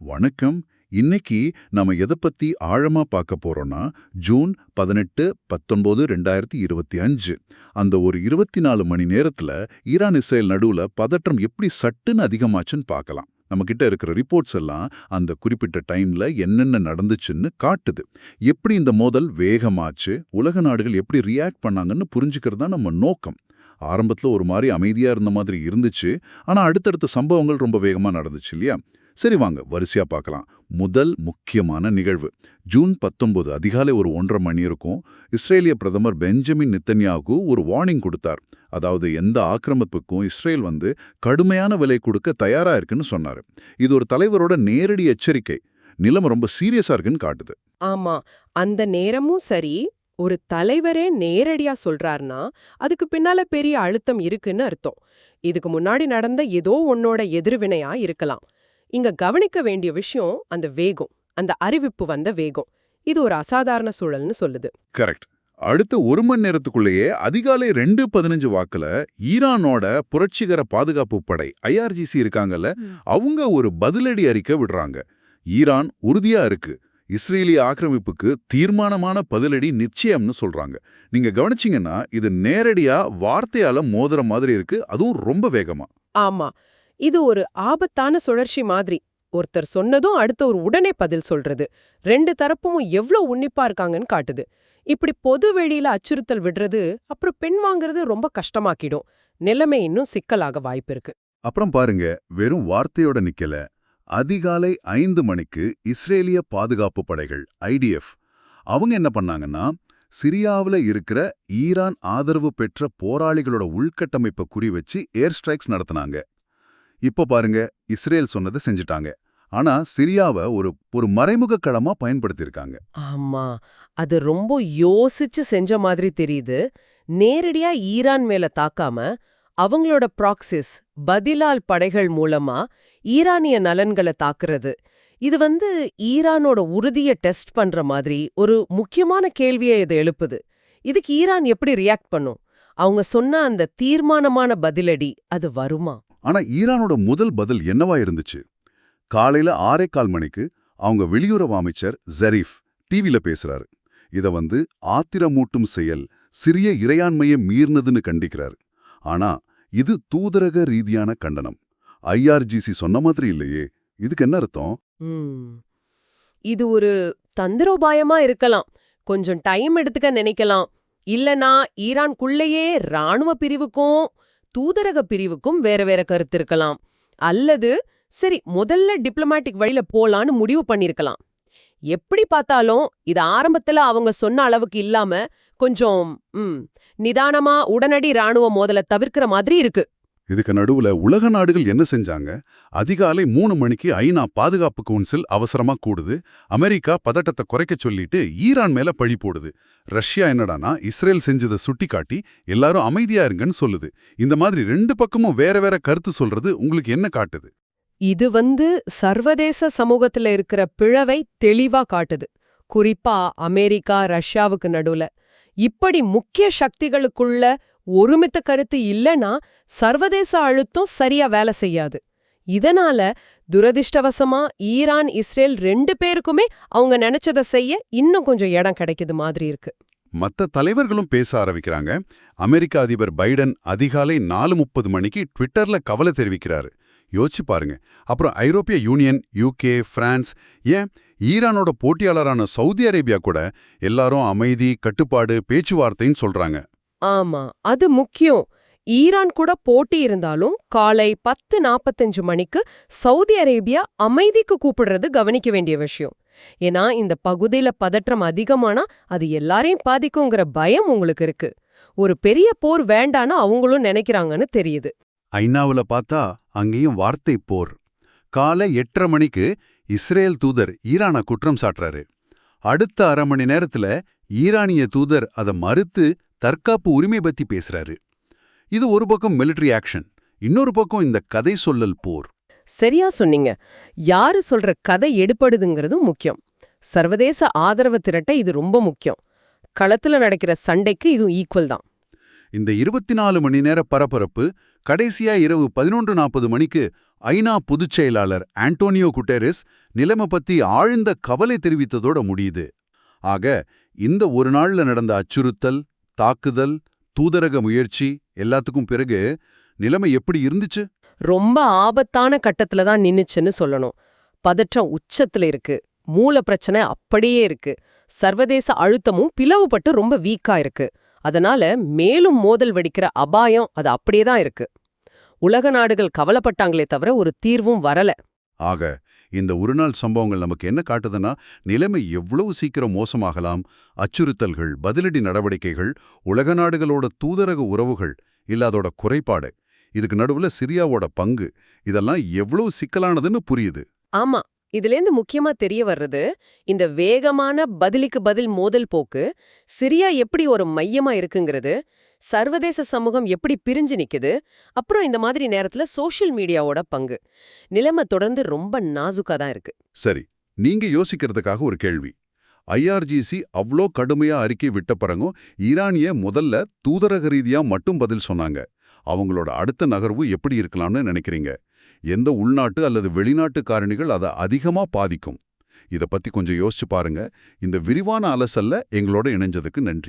வணக்கம். இன்னைக்கு நாம எதை பத்தி ஆழமா பார்க்க போறோம்னா ஜூன் பதினெட்டு பத்தொன்பது ரெண்டாயிரத்தி இருபத்தி அஞ்சு. அந்த ஒரு இருபத்தி நாலு மணி நேரத்துல ஈரான் இஸ்ரேல் நடுவுல பதற்றம் எப்படி சட்டுன்னு அதிகமாச்சுன்னு பார்க்கலாம். நம்மக்கிட்ட இருக்கிற ரிப்போர்ட்ஸ் எல்லாம் அந்த குறிப்பிட்ட டைம்ல என்னென்ன நடந்துச்சுன்னு காட்டுது. எப்படி இந்த மோதல் வேகமாச்சு உலக நாடுகள் எப்படி ரியாக்ட் பண்ணாங்கன்னு புரிஞ்சுக்கிறது தான் நம்ம நோக்கம். ஆரம்பத்துல ஒரு மாதிரி அமைதியா இருந்த மாதிரி இருந்துச்சு. ஆனா அடுத்தடுத்த சம்பவங்கள் ரொம்ப வேகமா நடந்துச்சு இல்லையா? சரி வாங்க வரிசையா பார்க்கலாம். முதல் முக்கியமான நிகழ்வு. ஜூன் பத்தொன்பது அதிகாலை ஒரு ஒன்றரை மணி இருக்கும். இஸ்ரேலிய பிரதமர் பெஞ்சமின் நித்தன்யாவுக்கு ஒரு வார்னிங் கொடுத்தார். அதாவது எந்த ஆக்கிரமிப்புக்கும் இஸ்ரேல் வந்து கடுமையான விலை கொடுக்க தயாரா இருக்குன்னு சொன்னாரு. இது ஒரு தலைவரோட நேரடி எச்சரிக்கை. நிலம ரொம்ப சீரியஸா இருக்குன்னு காட்டுது. ஆமா அந்த நேரமும் சரி ஒரு தலைவரே நேரடியா சொல்றாருன்னா அதுக்கு பின்னால பெரிய அழுத்தம் இருக்குன்னு அர்த்தம். இதுக்கு முன்னாடி நடந்த ஏதோ உன்னோட எதிர்வினையா இருக்கலாம். இங்க கவனிக்க வேண்டிய விஷயம் அந்த வேகம் அந்த அறிவிப்பு வந்த வேகம். இது ஒரு அசாதாரண சூழல்னு சொல்லுது. கரெக்ட். அடுத்த ஒரு மணி நேரத்துக்குள்ளேயே அதிகாலை ரெண்டு பதினஞ்சு வாக்குல ஈரானோட புரட்சிகர பாதுகாப்பு படை ஐஆர்ஜிசி இருக்காங்கல்ல அவங்க ஒரு பதிலடி அறிக்கை விடுறாங்க. ஈரான் உறுதியா இருக்கு. இஸ்ரேலிய ஆக்கிரமிப்புக்கு தீர்மானமான பதிலடி நிச்சயம்னு சொல்றாங்க. நீங்க கவனிச்சீங்கன்னா இது நேரடியா வார்த்தையால மோதுற மாதிரி இருக்கு. அதுவும் ரொம்ப வேகமா. ஆமா. இது ஒரு ஆபத்தான சுழற்சி மாதிரி. ஒருத்தர் சொன்னதும் அடுத்தவர் உடனே பதில் சொல்றது. ரெண்டு தரப்பும் எவ்ளோ உன்னிப்பா இருக்காங்கன்னு காட்டுது. இப்படி பொது வெளியில அச்சுறுத்தல் விடுறது அப்புறம் பெண் வாங்குறது ரொம்ப கஷ்டமாக்கிடும். நிலைமை இன்னும் சிக்கலாக வாய்ப்பிருக்கு அப்புறம் பாருங்க வெறும் வார்த்தையோட நிக்கல. அதிகாலை ஐந்து மணிக்கு இஸ்ரேலிய பாதுகாப்பு படைகள் ஐடிஎஃப் அவங்க என்ன பண்ணாங்கன்னா சிரியாவுல இருக்கிற ஈரான் ஆதரவு பெற்ற போராளிகளோட உள்கட்டமைப்பை குறி வச்சு ஏர் ஸ்ட்ரைக்ஸ் நடத்தினாங்க. இப்போ பாருங்க இஸ்ரேல் சொன்னதை செஞ்சுட்டாங்க. ஆனா சிரியாவை ஒரு ஒரு மறைமுக களமா பயன்படுத்தியிருக்காங்க. ஆமா. அது ரொம்ப யோசிச்சு செஞ்ச மாதிரி தெரியுது. நேரடியா ஈரான் மேல தாக்காம அவங்களோட ப்ராக்சிஸ் பதிலால் படைகள் மூலமா ஈரானிய நலன்களை தாக்குறது. இது வந்து ஈரானோட உறுதிய டெஸ்ட் பண்ற மாதிரி ஒரு முக்கியமான கேள்வியை இது எழுப்புது. இதுக்கு ஈரான் எப்படி ரியாக்ட் பண்ணும்? அவங்க சொன்ன அந்த தீர்மானமான பதிலடி அது வருமா? ஆனா ஈரானோட முதல் பதில் என்னவா இருந்துச்சு? காலையில ஆறே கால் மணிக்கு அவங்க வெளியுறவு அமைச்சர் ஜரீஃப் டிவில பேசுறாரு. இத வந்து ஆத்திரமூட்டும் செயல் சிறிய இறையாண்மையை மீறினதுன்னு கண்டிக்கிறாரு. ஆனா இது தூதரக ரீதியான கண்டனம். ஐஆர்ஜிசி சொன்ன மாதிரி இல்லையே. இதுக்கு என்ன அர்த்தம்? இது ஒரு தந்திரோபாயமா இருக்கலாம். கொஞ்சம் டைம் எடுத்துக்க நினைக்கலாம். இல்லனா ஈரான்குள்ளேயே ராணுவ பிரிவுக்கும் தூதரக பிரிவுக்கும் வேற வேற கருத்து இருக்கலாம் அல்லது சரி முதல்ல டிப்ளமேட்டிக் வழியில போலான்னு முடிவு பண்ணிருக்கலாம். எப்படி பார்த்தாலும் இது ஆரம்பத்துல அவங்க சொன்ன அளவுக்கு இல்லாம கொஞ்சம் உம் நிதானமா உடனடி ராணுவ மோதலை தவிர்க்கிற மாதிரி இருக்கு. இதுக்கு நடுவுல உலக நாடுகள் என்ன செஞ்சாங்க? அதிகாலை மூணு மணிக்கு ஐநா பாதுகாப்பு கவுன்சில் அவசரமா கூடுது. அமெரிக்கா பதட்டத்தை குறைக்க சொல்லிட்டு ஈரான் மேல பழி போடுது. ரஷ்யா என்னடானா இஸ்ரேல் செஞ்சதை சுட்டிக்காட்டி எல்லாரும் அமைதியா இருங்கன்னு சொல்லுது. இந்த மாதிரி ரெண்டு பக்கமும் வேற வேற கருத்து சொல்றது உங்களுக்கு என்ன காட்டுது? இது வந்து சர்வதேச சமூகத்துல இருக்கிற பிழவை தெளிவா காட்டுது. குறிப்பா அமெரிக்கா ரஷ்யாவுக்கு நடுவுல. இப்படி முக்கிய சக்திகளுக்குள்ள ஒருமித்த கருத்து இல்லனா சர்வதேச அழுத்தம் சரியா வேலை செய்யாது. இதனால துரதிர்ஷ்டவசமா ஈரான் இஸ்ரேல் ரெண்டு பேருக்குமே அவங்க நினைச்சத செய்ய இன்னும் கொஞ்சம் இடம் கிடைக்குது மாதிரி இருக்கு. மத்த தலைவர்களும் பேச ஆரம்பிக்கிறாங்க. அமெரிக்க அதிபர் பைடன் அதிகாலை நாலு முப்பது மணிக்கு ட்விட்டர்ல கவலை தெரிவிக்கிறாரு. யோசிச்சு பாருங்க. அப்புறம் ஐரோப்பிய யூனியன் யூகே பிரான்ஸ் ஏன் ஈரானோட போட்டியாளரான சவுதி அரேபியா கூட எல்லாரும் அமைதி கட்டுப்பாடு பேச்சுவார்த்தைன்னு சொல்றாங்க. ஆமா அது முக்கியம். ஈரான் கூட போட்டி இருந்தாலும் காலை பத்து நாப்பத்தஞ்சு மணிக்கு சவுதி அரேபியா அமைதிக்கு கூப்பிடுறது கவனிக்க வேண்டிய விஷயம். ஏன்னா இந்த பகுதியில பதற்றம் அதிகமானா அது எல்லாரையும் பாதிக்குங்கிற பயம் உங்களுக்கு இருக்கு. ஒரு பெரிய போர் வேண்டான்னு அவங்களும் நினைக்கிறாங்கன்னு தெரியுது. ஐநாவுல பார்த்தா அங்கேயும் வார்த்தை போர். காலை எட்டரை மணிக்கு இஸ்ரேல் தூதர் ஈரானை குற்றம் சாட்டுறாரு. அடுத்த அரை மணி நேரத்துல ஈரானிய தூதர் அதை மறுத்து தற்காப்பு உரிமை பத்தி பேசுறாரு. இது ஒரு பக்கம் மிலிட்டரி ஆக்ஷன் இன்னொரு பக்கம் இந்த கதை சொல்லல் போர். சரியா சொன்னீங்க. யாரு சொல்ற கதை எடுப்படுதுங்கிறதும் முக்கியம். சர்வதேச ஆதரவு திரட்ட இது ரொம்ப முக்கியம். களத்துல நடக்கிற சண்டைக்கு இது ஈக்குவல் தான். இந்த இருபத்தி நாலு மணி நேர பரபரப்பு கடைசியா இரவு பதினொன்று நாற்பது மணிக்கு ஐநா பொதுச் செயலாளர் ஆண்டோனியோ குட்டேரஸ் நிலைமை பத்தி ஆழ்ந்த கவலை தெரிவித்ததோட முடியுது. ஆக இந்த ஒரு நாள்ல நடந்த அச்சுறுத்தல் தாக்குதல் தூதரக முயற்சி எல்லாத்துக்கும் பிறகு நிலைமை எப்படி இருந்துச்சு? ரொம்ப ஆபத்தான கட்டத்துல தான் நின்னுச்சுன்னு சொல்லணும். பதற்றம் உச்சத்துல இருக்கு. மூல பிரச்சனை அப்படியே இருக்கு. சர்வதேச அழுத்தமும் பிளவுபட்டு ரொம்ப வீக்கா இருக்கு. அதனால மேலும் மோதல் வெடிக்கிற அபாயம் அது அப்படியே தான் இருக்கு. உலக நாடுகள் கவலைப்பட்டாங்களே தவிர ஒரு தீர்வும் வரல. ஆக இந்த ஒரு நாள் சம்பவங்கள் நமக்கு என்ன காட்டுதுன்னா நிலைமை எவ்வளவு சீக்கிரம் மோசமாகலாம் அச்சுறுத்தல்கள் பதிலடி நடவடிக்கைகள் உலக நாடுகளோட தூதரக உறவுகள் இல்லாதோட குறைபாடு இதுக்கு நடுவுல சிரியாவோட பங்கு இதெல்லாம் எவ்வளவு சிக்கலானதுன்னு புரியுது. ஆமா. இதுலேருந்து முக்கியமா தெரிய வர்றது இந்த வேகமான பதிலுக்கு பதில் மோதல் போக்கு சிரியா எப்படி ஒரு மையமா இருக்குங்கிறது சர்வதேச சமூகம் எப்படி பிரிஞ்சு நிக்குது அப்புறம் இந்த மாதிரி நேரத்துல சோஷியல் மீடியாவோட பங்கு. நிலைமை தொடர்ந்து ரொம்ப நாசுக்கா தான் இருக்கு. சரி நீங்க யோசிக்கிறதுக்காக ஒரு கேள்வி. ஐஆர்ஜிசி அவ்ளோ கடுமையா அறிக்கை விட்ட பிறகும் ஈரானிய முதல்ல தூதரக ரீதியா மட்டும் பதில் சொன்னாங்க. அவங்களோட அடுத்த நகர்வு எப்படி இருக்கலாம்னு நினைக்கிறீங்க? எந்த உள்நாட்டு அல்லது வெளிநாட்டு காரணிகள் அதை அதிகமா பாதிக்கும். இத பத்தி கொஞ்சம் யோசிச்சு பாருங்க. இந்த விரிவான அலசல்ல எங்களோட இணைஞ்சதுக்கு நன்றி.